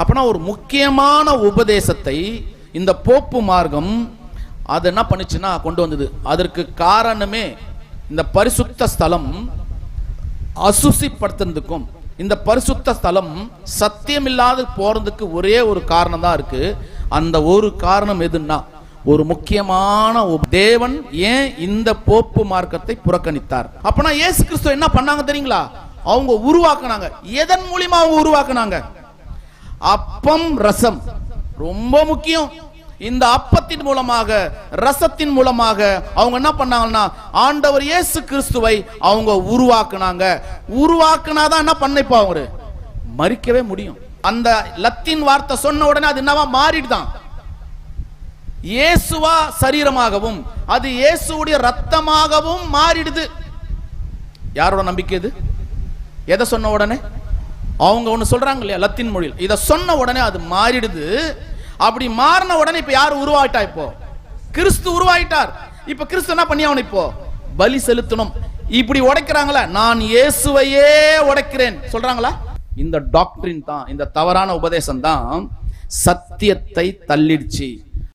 அப்பனா ஒரு முக்கியமான உபதேசத்தை இந்த போப்பு மார்க்கம் அது என்ன பண்ணுச்சுன்னா கொண்டு வந்தது. அதற்கு காரணமே இந்த பரிசுத்த ஸ்தலம் அசுசிப்படுத்துறதுக்கும் இந்த பரிசுத்த ஸ்தலம் சத்தியமில்லாது போறதுக்கு ஒரே ஒரு காரணம் தான் இருக்கு. அந்த ஒரு காரணம் எதுன்னா ஒரு முக்கியமான தேவன் ஏன் இந்த போப்பு மார்க்கத்தை புறக்கணித்தார். அப்பனா இயேசு கிறிஸ்துவ என்ன பண்ணாங்க தெரியுங்களா? அவங்க உருவாக்குனாங்க. எதன் மூலியமா அவங்க உருவாக்குனாங்க? அப்பம் ரசம். ரொம்ப முக்கியம். இந்த அப்பத்தின் மூலமாக ரசத்தின் மூலமாக அவங்க என்ன பண்ணாங்கன்னா ஆண்டவர் இயேசு கிறிஸ்துவை அவங்க உருவாக்குனாங்க. உருவாக்குனாதான் என்ன பண்ண இப்போ அவரு? மறிக்கவே முடியும். அந்த லத்தீன் வார்த்தை சொன்ன உடனே அது என்னவா மாறிடுதான்? இயேசுவா சரீரமாகவும் அது இயேசுடைய ரத்தமாகவும் மாறிடுது. யாரோட நம்பிக்கை இது? எதை சொன்ன உடனே? அவங்க ஒன்று சொல்கிறாங்க இல்லையா லத்தின் மொழியில். இதை சொன்ன உடனே அது மாறிடுது. அப்படி மாறின உடனே இப்போ யார் உருவாயிட்டா இப்போ? கிறிஸ்து உருவாயிட்டார். இப்போ கிறிஸ்து என்ன பண்ணி அவனை இப்போ? பலி செலுத்தணும். இப்படி உடைக்கிறாங்களா நான் இயேசுவையே உடைக்கிறேன். சொல்றாங்களா? இந்த டாக்டரின் தான் இந்த தவறான உபதேசம் தான் சத்தியத்தை தள்ளிடுச்சு.